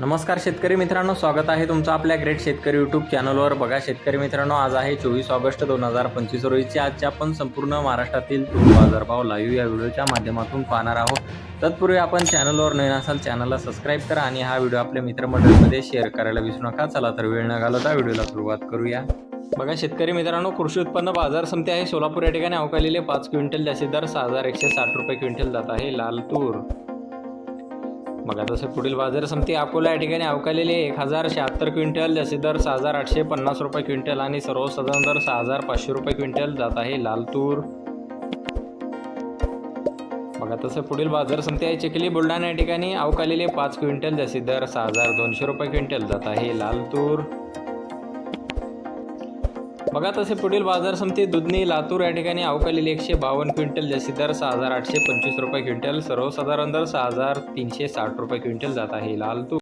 नमस्कार शेतकरी मित्रांनो स्वागत आहे तुमचं आपल्या ग्रेट शेतकरी यूट्यूब चॅनलवर बघा शेतकरी मित्रांनो आज आहे चोवीस ऑगस्ट दोन हजार पंचवीस रोजीची आजच्या आपण संपूर्ण महाराष्ट्रातील तूर बाजारभाव लाईव्ह या व्हिडिओच्या माध्यमातून पाहणार आहोत. तत्पूर्वी आपण चॅनलवर नवीन असाल चॅनलला सबस्क्राईब करा आणि हा व्हिडिओ आपल्या मित्रमंडळीमध्ये शेअर करायला विसरू नका. चला तर वेळ न घालवता व्हिडिओला सुरुवात करूया. बघा शेतकरी मित्रांनो कृषी उत्पन्न बाजार समिती आहे. सोलापूर या ठिकाणी अवकालेले पाच क्विंटल जास्तीत दर सहा हजार एकशे साठ रुपये क्विंटल जात आहे. लाल तूर बघा तसं पुढील बाजार समिती अकोला या ठिकाणी अवकालेले एक हजार शहात्तर क्विंटल जसे दर सहा हजार आठशे पन्नास रुपये क्विंटल आणि सर्वसाधारण दर सहा हजार पाचशे रुपये क्विंटल जात आहे लाल तूर बघा तसं पुढील बाजार समिती आहे. चिखली बुलढाणा या ठिकाणी अवकालेले पाच क्विंटल जसे दर सहा हजार दोनशे रुपये क्विंटल जात आहे लाल तूर बघा तसे पुढील बाजार समिती दुधनी लातूर या ठिकाणी अवकालेली एकशे बावन्न क्विंटल जास्तीत दर सहा हजार आठशे पंचवीस रुपये क्विंटल सर्वसाधारण दर सहा हजार तीनशे साठ रुपये क्विंटल जात आहे. लाल तूर